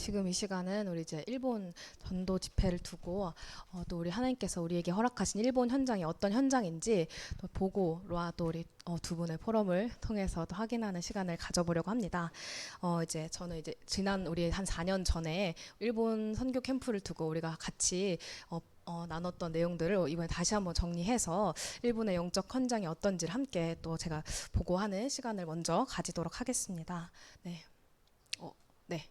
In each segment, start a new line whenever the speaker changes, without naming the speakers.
지금 이 시간은 우리 이제 일본 전도 집회를 두고 어, 또 우리 하나님께서 우리에게 허락하신 일본 현장이 어떤 현장인지 또 보고와 또 우리 어, 두 분의 포럼을 통해서 또 확인하는 시간을 가져보려고 합니다. 어, 이제 저는 이제 지난 우리 한 4년 전에 일본 선교 캠프를 두고 우리가 같이 어, 어, 나눴던 내용들을 이번에 다시 한번 정리해서 일본의 영적 현장이 어떤지를 함께 또 제가 보고하는 시간을 먼저 가지도록 하겠습니다. 네. 어, 네.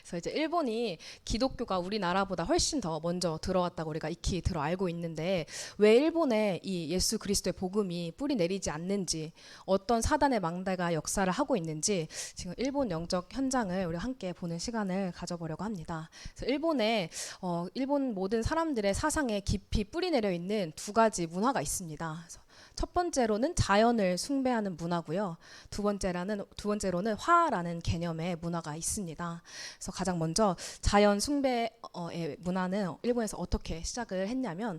그래서 이제 일본이 기독교가 우리나라보다 훨씬 더 먼저 들어왔다고 우리가 익히 들어 알고 있는데 왜 일본에 이 예수 그리스도의 복음이 뿌리 내리지 않는지 어떤 사단의 망대가 역사를 하고 있는지 지금 일본 영적 현장을 우리 함께 보는 시간을 가져보려고 합니다. 그래서 일본에 어, 일본 모든 사람들의 사상에 깊이 뿌리 내려 있는 두 가지 문화가 있습니다. 첫 번째로는 자연을 숭배하는 문화고요. 두 번째라는 두 번째로는 화라는 개념의 문화가 있습니다. 그래서 가장 먼저 자연 숭배의 문화는 일본에서 어떻게 시작을 했냐면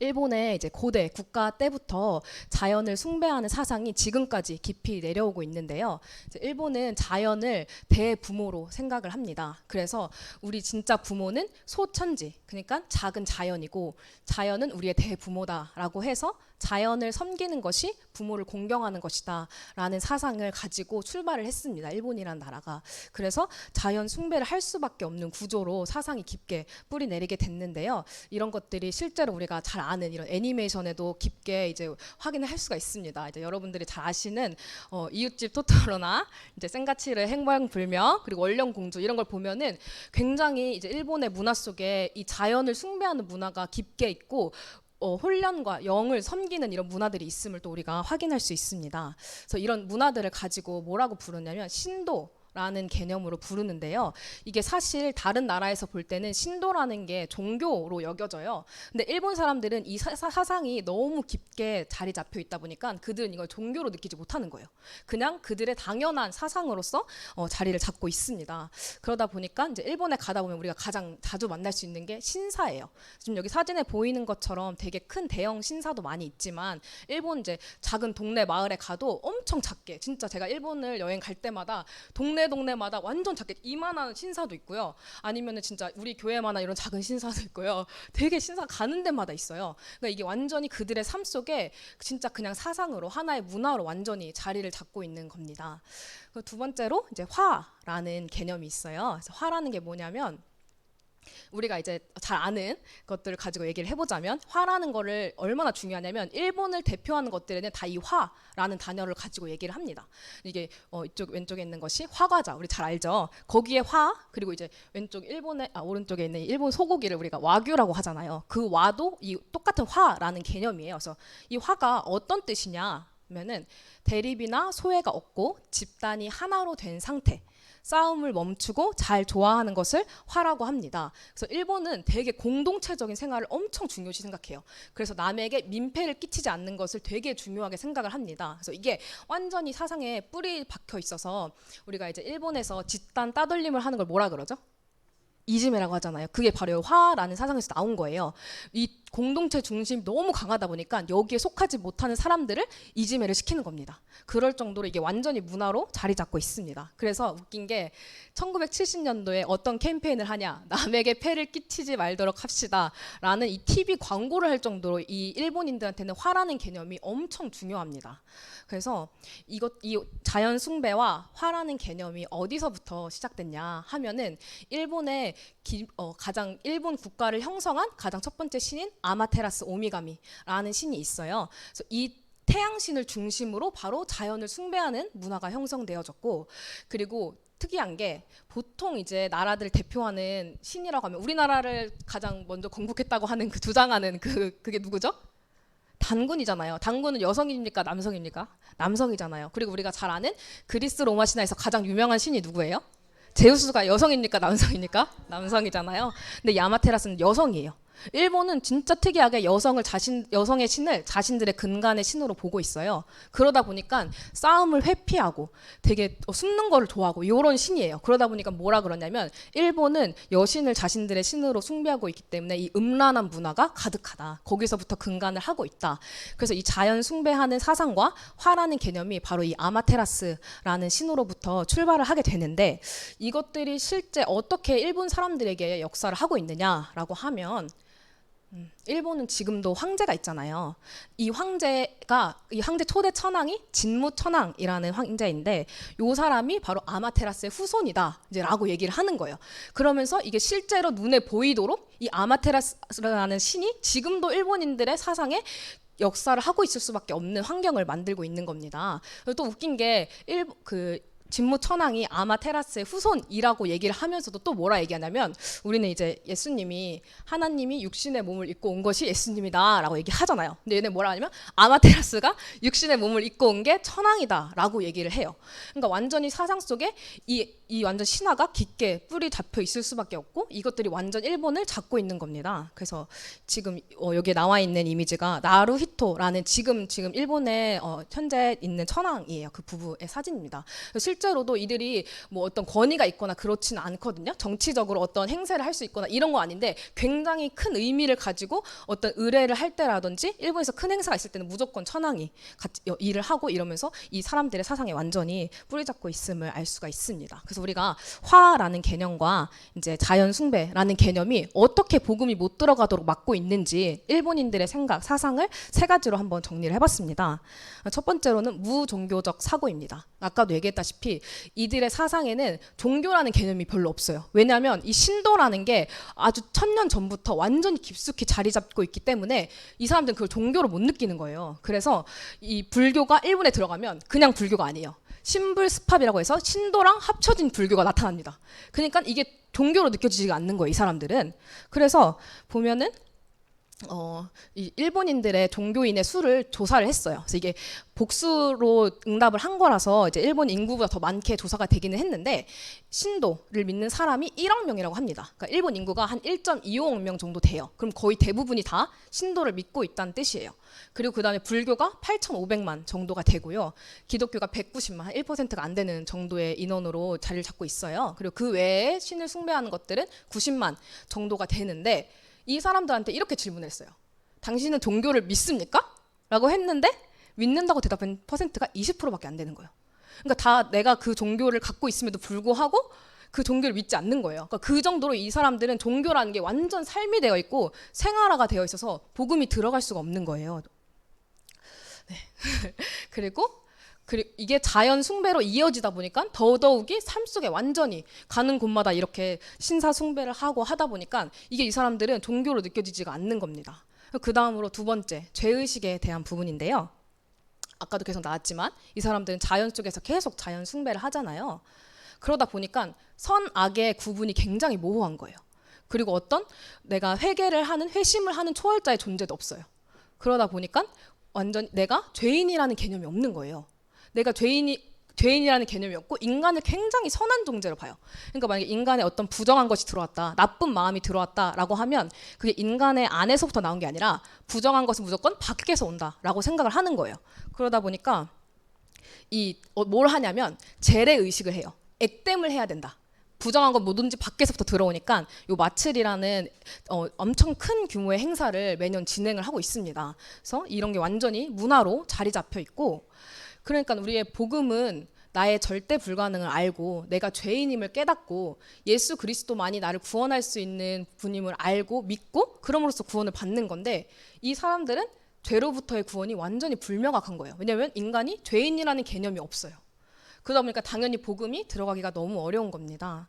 일본의 이제 고대 국가 때부터 자연을 숭배하는 사상이 지금까지 깊이 내려오고 있는데요. 일본은 자연을 대부모로 생각을 합니다. 그래서 우리 진짜 부모는 소천지, 그러니까 작은 자연이고 자연은 우리의 대부모다라고 해서 자연을 섬기는 것이 부모를 공경하는 것이다라는 사상을 가지고 출발을 했습니다. 일본이라는 나라가. 그래서 자연 숭배를 할 수밖에 없는 구조로 사상이 깊게 뿌리 내리게 됐는데요. 이런 것들이 실제로 우리가 잘 아는 이런 애니메이션에도 깊게 이제 확인을 할 수가 있습니다. 이제 여러분들이 잘 아시는 어, 이웃집 토토로나 이제 생가치를 행방불명 그리고 원령 공주 이런 걸 보면은 굉장히 이제 일본의 문화 속에 이 자연을 숭배하는 문화가 깊게 있고 어, 혼란과 영을 섬기는 이런 문화들이 있음을 또 우리가 확인할 수 있습니다. 그래서 이런 문화들을 가지고 뭐라고 부르냐면 신도 라는 개념으로 부르는데요. 이게 사실 다른 나라에서 볼 때는 신도라는 게 종교로 여겨져요. 근데 일본 사람들은 이 사, 상이 너무 깊게 자리 잡혀 있다 보니까 그들은 이걸 종교로 느끼지 못하는 거예요. 그냥 그들의 당연한 사상으로서 어, 자리를 잡고 있습니다. 그러다 보니까 이제 일본에 가다 보면 우리가 가장 자주 만날 수 있는 게 신사예요. 지금 여기 사진에 보이는 것처럼 되게 큰 대형 신사도 많이 있지만 일본 이제 작은 동네 마을에 가도 엄청 작게 진짜 제가 일본을 여행 갈 때마다 동네 동네마다 완전 작게 이만한 신사도 있고요. 아니면은 진짜 우리 교회만한 이런 작은 신사도 있고요. 되게 신사 가는 데마다 있어요. 그러니까 이게 완전히 그들의 삶 속에 진짜 그냥 사상으로 하나의 문화로 완전히 자리를 잡고 있는 겁니다. 두 번째로 이제 화라는 개념이 있어요. 화라는 게 뭐냐면 우리가 이제 잘 아는 것들을 가지고 얘기를 해보자면 화라는 거를 얼마나 중요하냐면 일본을 대표하는 것들에는 다 이 화라는 단어를 가지고 얘기를 합니다. 이게 어, 이쪽 왼쪽에 있는 것이 화과자 우리 잘 알죠. 거기에 화 그리고 이제 왼쪽 일본의 아, 오른쪽에 있는 일본 소고기를 우리가 와규라고 하잖아요. 그 와도 이 똑같은 화라는 개념이에요. 그래서 이 화가 어떤 뜻이냐? 면은 대립이나 소외가 없고 집단이 하나로 된 상태. 싸움을 멈추고 잘 좋아하는 것을 화라고 합니다. 그래서 일본은 되게 공동체적인 생활을 엄청 중요시 생각해요. 그래서 남에게 민폐를 끼치지 않는 것을 되게 중요하게 생각을 합니다. 그래서 이게 완전히 사상에 뿌리 박혀 있어서 우리가 이제 일본에서 집단 따돌림을 하는 걸 뭐라 그러죠? 이즈메라고 하잖아요. 그게 바로 화라는 사상에서 나온 거예요. 이 공동체 중심 너무 강하다 보니까 여기에 속하지 못하는 사람들을 이즈메를 시키는 겁니다. 그럴 정도로 이게 완전히 문화로 자리 잡고 있습니다. 그래서 웃긴 게 1970년도에 어떤 캠페인을 하냐 남에게 폐를 끼치지 말도록 합시다라는 이 TV 광고를 할 정도로 이 일본인들한테는 화라는 개념이 엄청 중요합니다. 그래서 이것 이 자연 숭배와 화라는 개념이 어디서부터 시작됐냐 하면은 일본의 기, 어, 가장 일본 국가를 형성한 가장 첫 번째 신인 아마테라스 오미가미라는 신이 있어요. 그래서 이 태양신을 중심으로 바로 자연을 숭배하는 문화가 형성되어졌고 그리고 특이한 게 보통 이제 나라들 대표하는 신이라고 하면 우리나라를 가장 먼저 건국했다고 하는 그 주장하는 그 그게 누구죠? 단군이잖아요. 단군은 여성입니까 남성입니까? 남성이잖아요. 그리고 우리가 잘 아는 그리스 로마 신화에서 가장 유명한 신이 누구예요? 제우스가 여성입니까 남성입니까? 남성이잖아요. 근데 야마테라스는 여성이에요. 일본은 진짜 특이하게 여성을 자신 여성의 신을 자신들의 근간의 신으로 보고 있어요. 그러다 보니까 싸움을 회피하고 되게 어, 숨는 거를 좋아하고 이런 신이에요. 그러다 보니까 뭐라 그러냐면 일본은 여신을 자신들의 신으로 숭배하고 있기 때문에 이 음란한 문화가 가득하다. 거기서부터 근간을 하고 있다. 그래서 이 자연 숭배하는 사상과 화라는 개념이 바로 이 아마테라스라는 신으로부터 출발을 하게 되는데 이것들이 실제 어떻게 일본 사람들에게 역사를 하고 있느냐라고 하면 음, 일본은 지금도 황제가 있잖아요. 이 황제가 이 황제 초대 천황이 진무 천황이라는 황제인데 요 사람이 바로 아마테라스의 후손이다 이제라고 얘기를 하는 거예요. 그러면서 이게 실제로 눈에 보이도록 이 아마테라스라는 신이 지금도 일본인들의 사상에 역사를 하고 있을 수밖에 없는 환경을 만들고 있는 겁니다. 또 웃긴 게 일 그 진무 천황이 아마 테라스의 후손이라고 얘기를 하면서도 또 뭐라 얘기하냐면 우리는 이제 예수님이 하나님이 육신의 몸을 입고 온 것이 예수님이다라고 얘기하잖아요. 근데 얘네 뭐라 하냐면 아마 테라스가 육신의 몸을 입고 온 게 천황이다라고 얘기를 해요. 그러니까 완전히 사상 속에 이, 이 완전 신화가 깊게 뿌리 잡혀 있을 수밖에 없고 이것들이 완전 일본을 잡고 있는 겁니다. 그래서 지금 어, 여기에 나와 있는 이미지가 나루히토라는 지금 지금 일본에 어, 현재 있는 천황이에요. 그 부부의 사진입니다. 실제로도 이들이 뭐 어떤 권위가 있거나 그렇지는 않거든요. 정치적으로 어떤 행세를 할 수 있거나 이런 거 아닌데 굉장히 큰 의미를 가지고 어떤 의뢰를 할 때라든지 일본에서 큰 행사가 있을 때는 무조건 천황이 같이 여- 일을 하고 이러면서 이 사람들의 사상에 완전히 뿌리 잡고 있음을 알 수가 있습니다. 그래서 우리가 화라는 개념과 이제 자연 숭배라는 개념이 어떻게 복음이 못 들어가도록 막고 있는지 일본인들의 생각, 사상을 세 가지로 한번 정리를 해봤습니다. 첫 번째로는 무종교적 사고입니다. 아까도 얘기했다시피 이들의 사상에는 종교라는 개념이 별로 없어요. 왜냐하면 이 신도라는 게 아주 천년 전부터 완전히 깊숙이 자리 잡고 있기 때문에 이 사람들은 그걸 종교로 못 느끼는 거예요. 그래서 이 불교가 일본에 들어가면 그냥 불교가 아니에요. 신불스팝이라고 해서 신도랑 합쳐진 불교가 나타납니다. 그러니까 이게 종교로 느껴지지가 않는 거예요, 이 사람들은. 그래서 보면은 어, 이 일본인들의 종교인의 수를 조사를 했어요. 그래서 이게 복수로 응답을 한 거라서 이제 일본 인구보다 더 많게 조사가 되기는 했는데 신도를 믿는 사람이 1억 명이라고 합니다. 그러니까 일본 인구가 한 1.25억 명 정도 돼요. 그럼 거의 대부분이 다 신도를 믿고 있다는 뜻이에요. 그리고 그다음에 불교가 8,500만 정도가 되고요. 기독교가 190만, 한 1%가 안 되는 정도의 인원으로 자리를 잡고 있어요. 그리고 그 외에 신을 숭배하는 것들은 90만 정도가 되는데 이 사람들한테 이렇게 질문했어요. 당신은 종교를 믿습니까? 라고 했는데 믿는다고 대답한 퍼센트가 20%밖에 안 되는 거예요. 그러니까 다 내가 그 종교를 갖고 있음에도 불구하고 그 종교를 믿지 않는 거예요. 그러니까 그 정도로 이 사람들은 종교라는 게 완전 삶이 되어 있고 생활화가 되어 있어서 복음이 들어갈 수가 없는 거예요. 네. 그리고 그리고 이게 자연 숭배로 이어지다 보니까 더더욱이 삶 속에 완전히 가는 곳마다 이렇게 신사 숭배를 하고 하다 보니까 이게 이 사람들은 종교로 느껴지지가 않는 겁니다. 그 다음으로 두 번째 죄의식에 대한 부분인데요. 아까도 계속 나왔지만 이 사람들은 자연 속에서 계속 자연 숭배를 하잖아요. 그러다 보니까 선악의 구분이 굉장히 모호한 거예요. 그리고 어떤 내가 회개를 하는 회심을 하는 초월자의 존재도 없어요. 그러다 보니까 완전 내가 죄인이라는 개념이 없는 거예요. 내가 죄인이 죄인이라는 개념이 없고 인간을 굉장히 선한 존재로 봐요. 그러니까 만약에 인간에 어떤 부정한 것이 들어왔다, 나쁜 마음이 들어왔다라고 하면 그게 인간의 안에서부터 나온 게 아니라 부정한 것은 무조건 밖에서 온다라고 생각을 하는 거예요. 그러다 보니까 이 뭘 하냐면 재래 의식을 해요. 액땜을 해야 된다. 부정한 건 뭐든지 밖에서부터 들어오니까 요 마츠리라는 어, 엄청 큰 규모의 행사를 매년 진행을 하고 있습니다. 그래서 이런 게 완전히 문화로 자리 잡혀 있고 그러니까 우리의 복음은 나의 절대 불가능을 알고 내가 죄인임을 깨닫고 예수 그리스도만이 나를 구원할 수 있는 분임을 알고 믿고 그럼으로써 구원을 받는 건데 이 사람들은 죄로부터의 구원이 완전히 불명확한 거예요. 왜냐하면 인간이 죄인이라는 개념이 없어요. 그러다 보니까 당연히 복음이 들어가기가 너무 어려운 겁니다.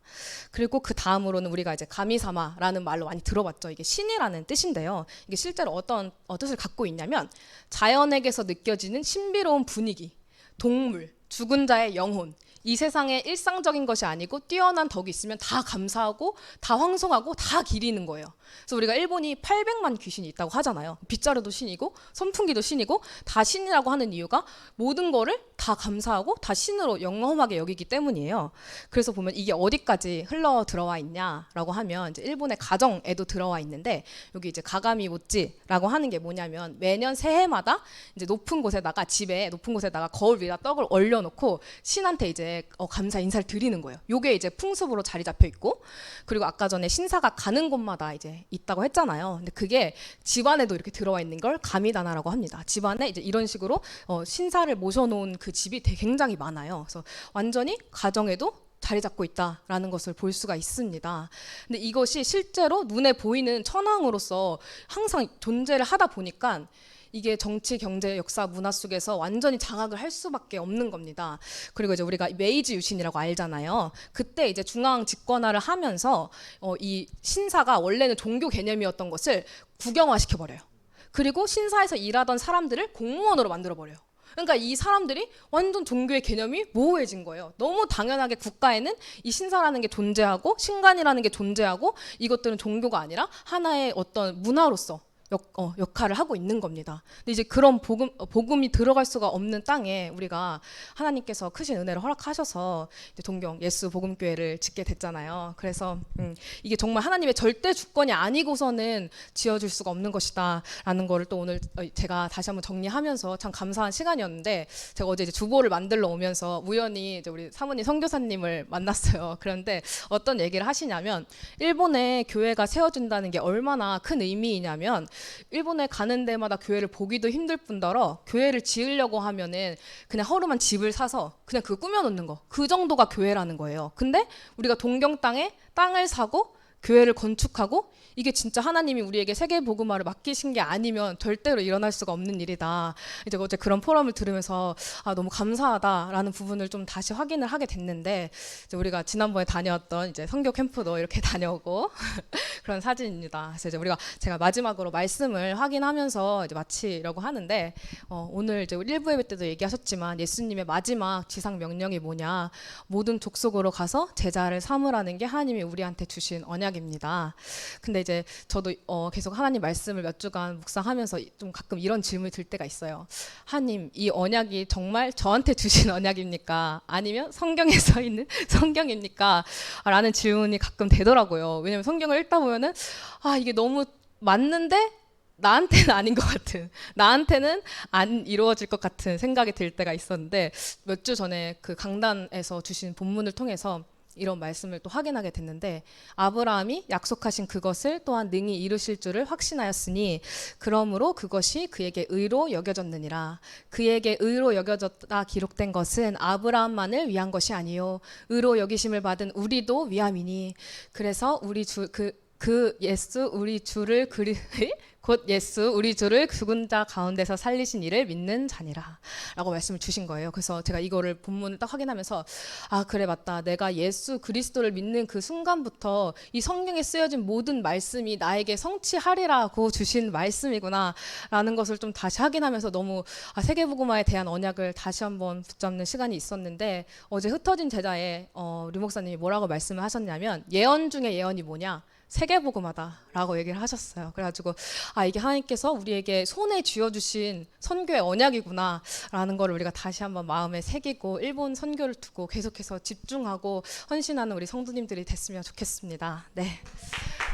그리고 그 다음으로는 우리가 이제 가미사마라는 말로 많이 들어봤죠. 이게 신이라는 뜻인데요. 이게 실제로 어떤 어, 뜻을 갖고 있냐면 자연에게서 느껴지는 신비로운 분위기, 동물, 죽은 자의 영혼 이 세상에 일상적인 것이 아니고 뛰어난 덕이 있으면 다 감사하고 다 황송하고 다 기리는 거예요. 그래서 우리가 일본이 800만 귀신이 있다고 하잖아요. 빗자루도 신이고 선풍기도 신이고 다 신이라고 하는 이유가 모든 거를 다 감사하고 다 신으로 영험하게 여기기 때문이에요. 그래서 보면 이게 어디까지 흘러 들어와 있냐라고 하면 이제 일본의 가정에도 들어와 있는데 여기 이제 가가미 모찌라고 하는 게 뭐냐면 매년 새해마다 이제 높은 곳에다가 집에 높은 곳에다가 거울 위에다 떡을 얼려놓고 신한테 이제 어, 감사 인사를 드리는 거예요. 요게 이제 풍습으로 자리 잡혀 있고 그리고 아까 전에 신사가 가는 곳마다 이제 있다고 했잖아요. 근데 그게 집안에도 이렇게 들어와 있는 걸 가미다나라고 합니다. 집안에 이제 이런 식으로 어, 신사를 모셔놓은 그 집이 되게 굉장히 많아요. 그래서 완전히 가정에도 자리 잡고 있다라는 것을 볼 수가 있습니다. 근데 이것이 실제로 눈에 보이는 천황으로서 항상 존재를 하다 보니까 이게 정치, 경제, 역사, 문화 속에서 완전히 장악을 할 수밖에 없는 겁니다. 그리고 이제 우리가 메이지 유신이라고 알잖아요. 그때 이제 중앙 집권화를 하면서 어, 이 신사가 원래는 종교 개념이었던 것을 국영화 시켜버려요. 그리고 신사에서 일하던 사람들을 공무원으로 만들어버려요. 그러니까 이 사람들이 완전 종교의 개념이 모호해진 거예요. 너무 당연하게 국가에는 이 신사라는 게 존재하고 신간이라는 게 존재하고 이것들은 종교가 아니라 하나의 어떤 문화로서 역, 어, 역할을 하고 있는 겁니다. 근데 이제 그런 복음, 어, 복음이 들어갈 수가 없는 땅에 우리가 하나님께서 크신 은혜를 허락하셔서 동경 예수 복음교회를 짓게 됐잖아요. 그래서 음, 이게 정말 하나님의 절대 주권이 아니고서는 지어줄 수가 없는 것이다라는 거를 또 오늘 어, 제가 다시 한번 정리하면서 참 감사한 시간이었는데 제가 어제 이제 주보를 만들러 오면서 우연히 이제 우리 사모님 선교사님을 만났어요. 그런데 어떤 얘기를 하시냐면 일본에 교회가 세워진다는 게 얼마나 큰 의미이냐면 일본에 가는 데마다 교회를 보기도 힘들 뿐더러 교회를 지으려고 하면은 그냥 허름한 집을 사서 그냥 그거 꾸며놓는 거 그 정도가 교회라는 거예요. 근데 우리가 동경 땅에 땅을 사고 교회를 건축하고 이게 진짜 하나님이 우리에게 세계 복음화를 맡기신 게 아니면 절대로 일어날 수가 없는 일이다. 이제 어제 그런 포럼을 들으면서 아 너무 감사하다라는 부분을 좀 다시 확인을 하게 됐는데 이제 우리가 지난번에 다녀왔던 이제 성교 캠프도 이렇게 다녀오고 그런 사진입니다. 그래서 이제 우리가 제가 마지막으로 말씀을 확인하면서 이제 마치려고 하는데 어, 오늘 이제 1부 예배 때도 얘기하셨지만 예수님의 마지막 지상 명령이 뭐냐 모든 족속으로 가서 제자를 삼으라는 게 하나님이 우리한테 주신 언약 입니다. 근데 이제 저도 어, 계속 하나님 말씀을 몇 주간 묵상하면서 좀 가끔 이런 질문이 들 때가 있어요. 하나님 이 언약이 정말 저한테 주신 언약입니까? 아니면 성경에 써 있는 성경입니까? 라는 질문이 가끔 되더라고요. 왜냐면 성경을 읽다 보면은 아 이게 너무 맞는데 나한테는 아닌 것 같은 나한테는 안 이루어질 것 같은 생각이 들 때가 있었는데 몇 주 전에 그 강단에서 주신 본문을 통해서 이런 말씀을 또 확인하게 됐는데 아브라함이 약속하신 그것을 또한 능히 이루실 줄을 확신하였으니 그러므로 그것이 그에게 의로 여겨졌느니라. 그에게 의로 여겨졌다 기록된 것은 아브라함만을 위한 것이 아니요. 의로 여기심을 받은 우리도 위함이니. 그래서 우리 주 그 그 예수 우리 주를 그리 곧 예수 우리 주를 죽은 자 가운데서 살리신 이를 믿는 자니라라고 말씀을 주신 거예요. 그래서 제가 이거를 본문을 딱 확인하면서 아 그래 맞다. 내가 예수 그리스도를 믿는 그 순간부터 이 성경에 쓰여진 모든 말씀이 나에게 성취하리라고 주신 말씀이구나라는 것을 좀 다시 확인하면서 너무 아, 세계복음화에 대한 언약을 다시 한번 붙잡는 시간이 있었는데 어제 흩어진 제자의 어, 류 목사님이 뭐라고 말씀을 하셨냐면 예언 중에 예언이 뭐냐? 세계복음하다라고 얘기를 하셨어요. 그래가지고 아 이게 하나님께서 우리에게 손에 쥐어 주신 선교의 언약이구나라는 걸 우리가 다시 한번 마음에 새기고 일본 선교를 두고 계속해서 집중하고 헌신하는 우리 성도님들이 됐으면 좋겠습니다. 네.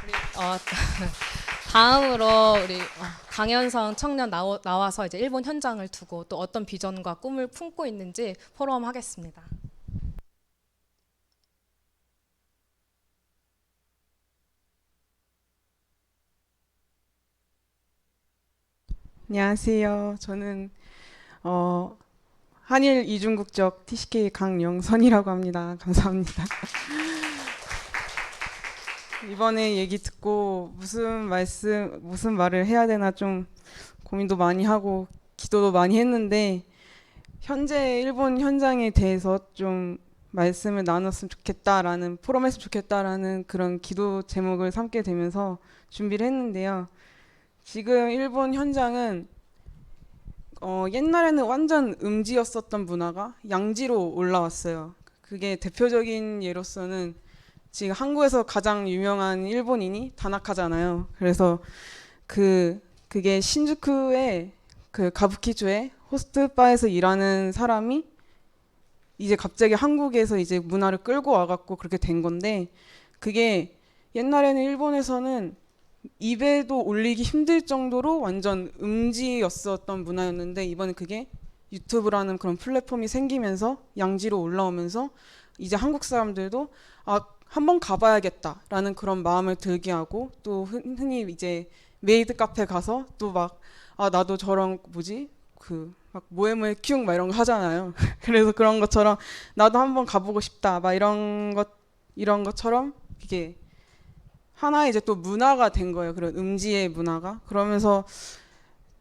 우리 어, 다음으로 우리 어, 강현성 청년 나와서 이제 일본 현장을 두고 또 어떤 비전과 꿈을 품고 있는지 포럼 하겠습니다.
안녕하세요. 저는 어, 한일 이중국적 TCK 강영선이라고 합니다. 감사합니다. 이번에 얘기 듣고 무슨 말씀, 무슨 말을 해야 되나 좀 고민도 많이 하고 기도도 많이 했는데 현재 일본 현장에 대해서 좀 말씀을 나눴으면 좋겠다라는 포럼했으면 좋겠다라는 그런 기도 제목을 삼게 되면서 준비를 했는데요. 지금 일본 현장은 어, 옛날에는 완전 음지였었던 문화가 양지로 올라왔어요. 그게 대표적인 예로서는 지금 한국에서 가장 유명한 일본인이 다나카잖아요. 그래서 그 그게 신주쿠의 그 가부키주의 호스트 바에서 일하는 사람이 이제 갑자기 한국에서 이제 문화를 끌고 와갖고 그렇게 된 건데 그게 옛날에는 일본에서는 입에도 올리기 힘들 정도로 완전 음지였었던 문화였는데 이번에 그게 유튜브라는 그런 플랫폼이 생기면서 양지로 올라오면서 이제 한국 사람들도 아 한번 가봐야겠다라는 그런 마음을 들게 하고 또 흔- 흔히 이제 메이드 카페 가서 또 막 아 나도 저런 뭐지 그 막 모에모에 키웅 막 이런 거 하잖아요. 그래서 그런 것처럼 나도 한번 가보고 싶다 막 이런 것 이런 것처럼 이게 하나의 이제 또 문화가 된 거예요. 그런 음지의 문화가 그러면서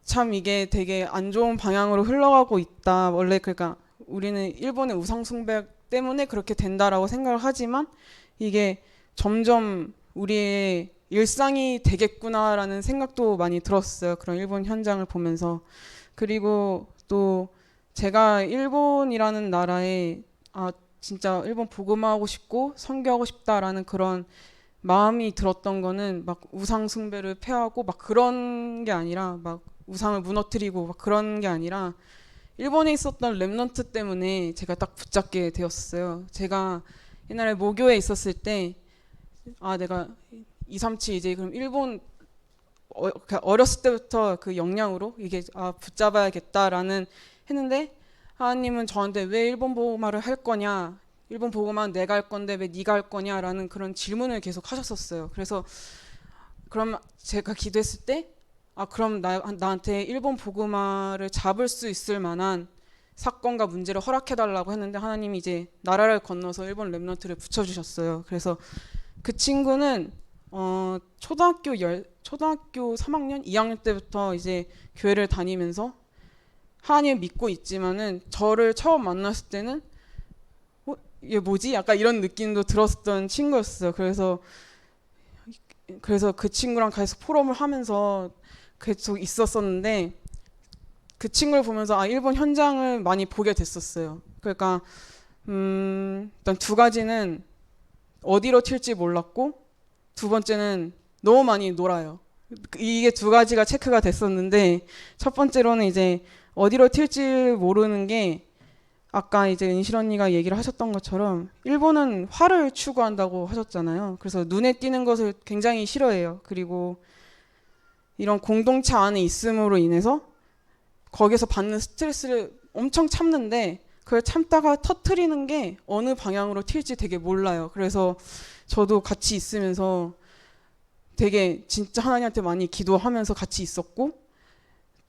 참 이게 되게 안 좋은 방향으로 흘러가고 있다. 원래 그러니까 우리는 일본의 우상 숭배 때문에 그렇게 된다라고 생각을 하지만 이게 점점 우리의 일상이 되겠구나라는 생각도 많이 들었어요. 그런 일본 현장을 보면서 그리고 또 제가 일본이라는 나라에 아 진짜 일본 복음하고 싶고 선교하고 싶다라는 그런 마음이 들었던 거는 막 우상 숭배를 폐하고 막 그런 게 아니라 막 우상을 무너뜨리고 막 그런 게 아니라 일본에 있었던 랩넌트 때문에 제가 딱 붙잡게 되었어요. 제가 옛날에 모교에 있었을 때 아 내가 2, 3, 7 이제 그럼 일본 어, 그러니까 어렸을 때부터 그 역량으로 이게 아 붙잡아야겠다라는 했는데 하나님은 저한테 왜 일본 보고마를 할 거냐 일본 보고만 내가 할 건데 왜 네가 할 거냐라는 그런 질문을 계속 하셨었어요. 그래서 그럼 제가 기도했을 때 아 그럼 나, 나한테 일본 보고마를 잡을 수 있을 만한 사건과 문제를 허락해 달라고 했는데 하나님이 이제 나라를 건너서 일본 랩런트를 붙여주셨어요. 그래서 그 친구는 어 초등학교 열 초등학교 3학년 2학년 때부터 이제 교회를 다니면서 하나님을 믿고 있지만은 저를 처음 만났을 때는 어, 얘 뭐지? 약간 이런 느낌도 들었던 친구였어요. 그래서 그래서 그 친구랑 계속 포럼을 하면서 계속 있었었는데 그 친구를 보면서 아 일본 현장을 많이 보게 됐었어요. 그러니까 음 일단 두 가지는 어디로 튈지 몰랐고 두 번째는 너무 많이 놀아요. 이게 두 가지가 체크가 됐었는데 첫 번째로는 이제 어디로 튈지 모르는 게 아까 이제 은실 언니가 얘기를 하셨던 것처럼 일본은 화를 추구한다고 하셨잖아요. 그래서 눈에 띄는 것을 굉장히 싫어해요. 그리고 이런 공동체 안에 있음으로 인해서 거기서 받는 스트레스를 엄청 참는데 그걸 참다가 터트리는 게 어느 방향으로 튈지 되게 몰라요. 그래서 저도 같이 있으면서 되게 진짜 하나님한테 많이 기도하면서 같이 있었고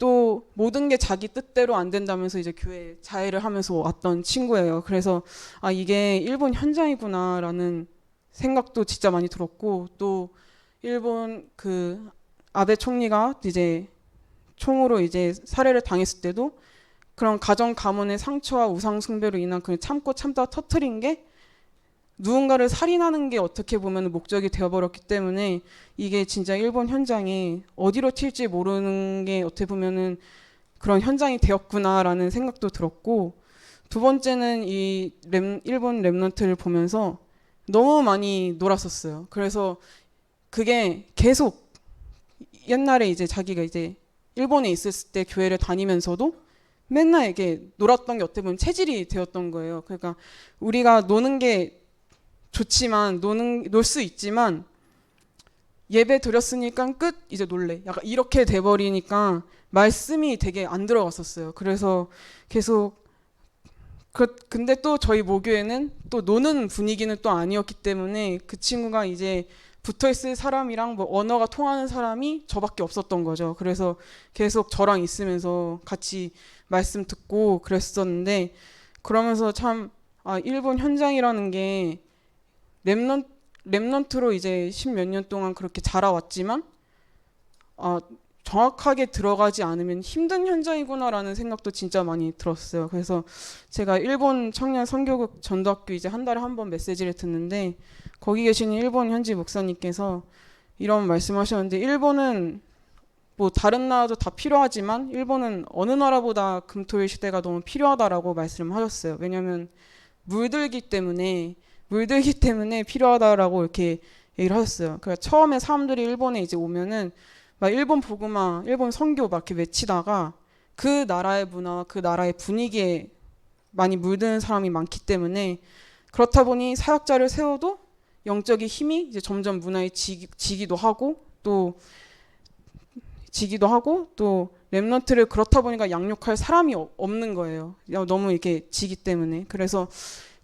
또 모든 게 자기 뜻대로 안 된다면서 이제 교회 자해를 하면서 왔던 친구예요. 그래서 아 이게 일본 현장이구나라는 생각도 진짜 많이 들었고 또 일본 그 아베 총리가 이제 총으로 이제 살해를 당했을 때도 그런 가정 가문의 상처와 우상 숭배로 인한 그 참고 참다 터트린 게 누군가를 살인하는 게 어떻게 보면 목적이 되어버렸기 때문에 이게 진짜 일본 현장에 어디로 튈지 모르는 게 어떻게 보면은 그런 현장이 되었구나라는 생각도 들었고 두 번째는 이 랩, 일본 랩런트를 보면서 너무 많이 놀았었어요. 그래서 그게 계속 옛날에 이제 자기가 이제 일본에 있었을 때 교회를 다니면서도 맨날 이게 놀았던 게 어떻게 보면 체질이 되었던 거예요. 그러니까 우리가 노는 게 좋지만 노는 놀 수 있지만 예배 드렸으니까 끝 이제 놀래. 약간 이렇게 돼 버리니까 말씀이 되게 안 들어갔었어요. 그래서 계속 그 근데 또 저희 모교에는 또 노는 분위기는 또 아니었기 때문에 그 친구가 이제 붙어 있을 사람이랑 뭐 언어가 통하는 사람이 저밖에 없었던 거죠. 그래서 계속 저랑 있으면서 같이 말씀 듣고 그랬었는데 그러면서 참 아, 일본 현장이라는 게 랩넌 랩넌트로 이제 십몇 년 동안 그렇게 자라왔지만 아, 정확하게 들어가지 않으면 힘든 현장이구나라는 생각도 진짜 많이 들었어요. 그래서 제가 일본 청년 선교국 전도학교 이제 한 달에 한 번 메시지를 듣는데 거기 계시는 일본 현지 목사님께서 이런 말씀하셨는데 일본은 뭐 다른 나라도 다 필요하지만 일본은 어느 나라보다 금토일 시대가 너무 필요하다라고 말씀하셨어요. 왜냐하면 물들기 때문에 물들기 때문에 필요하다라고 이렇게 얘기를 하셨어요. 그러니까 처음에 사람들이 일본에 이제 오면은 막 일본 복음화, 일본 선교 막 이렇게 외치다가 그 나라의 문화와 그 나라의 분위기에 많이 물드는 사람이 많기 때문에 그렇다 보니 사역자를 세워도 영적인 힘이 이제 점점 문화에 지, 지기도 하고 또 지기도 하고 또 랩런트를 그렇다 보니까 양육할 사람이 어- 없는 거예요. 야, 너무 이렇게 지기 때문에. 그래서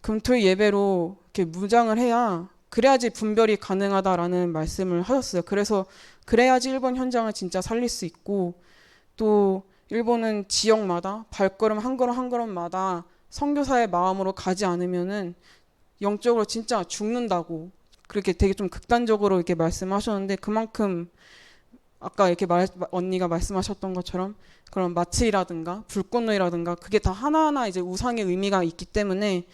금토일 예배로 이렇게 무장을 해야 그래야지 분별이 가능하다라는 말씀을 하셨어요. 그래서 그래야지 일본 현장을 진짜 살릴 수 있고 또 일본은 지역마다 발걸음 한 걸음 한 걸음마다 선교사의 마음으로 가지 않으면은 영적으로 진짜 죽는다고 그렇게 되게 좀 극단적으로 이렇게 말씀하셨는데 그만큼 아까 이렇게 말, 언니가 말씀하셨던 것처럼 그런 마츠이라든가 불꽃놀이라든가 그게 다 하나하나 이제 우상의 의미가 있기 때문에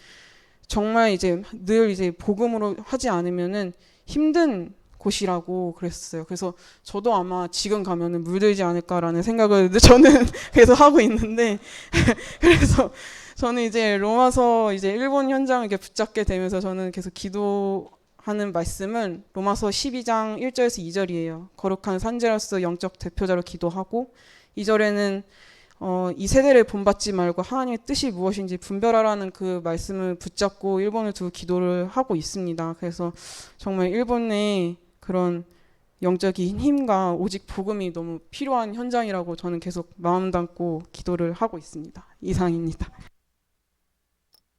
정말 이제 늘 이제 복음으로 하지 않으면은 힘든 곳이라고 그랬어요. 그래서 저도 아마 지금 가면은 물들지 않을까라는 생각을 저는 계속 하고 있는데 그래서 저는 이제 로마서 이제 일본 현장을 이렇게 붙잡게 되면서 저는 계속 기도하는 말씀은 로마서 12장 1절에서 2절이에요. 거룩한 산재로서 영적 대표자로 기도하고 2절에는 어, 이 세대를 본받지 말고 하나님의 뜻이 무엇인지 분별하라는 그 말씀을 붙잡고 일본을 두고 기도를 하고 있습니다. 그래서 정말 일본의 그런 영적인 힘과 오직 복음이 너무 필요한 현장이라고 저는 계속 마음 담고 기도를 하고 있습니다. 이상입니다.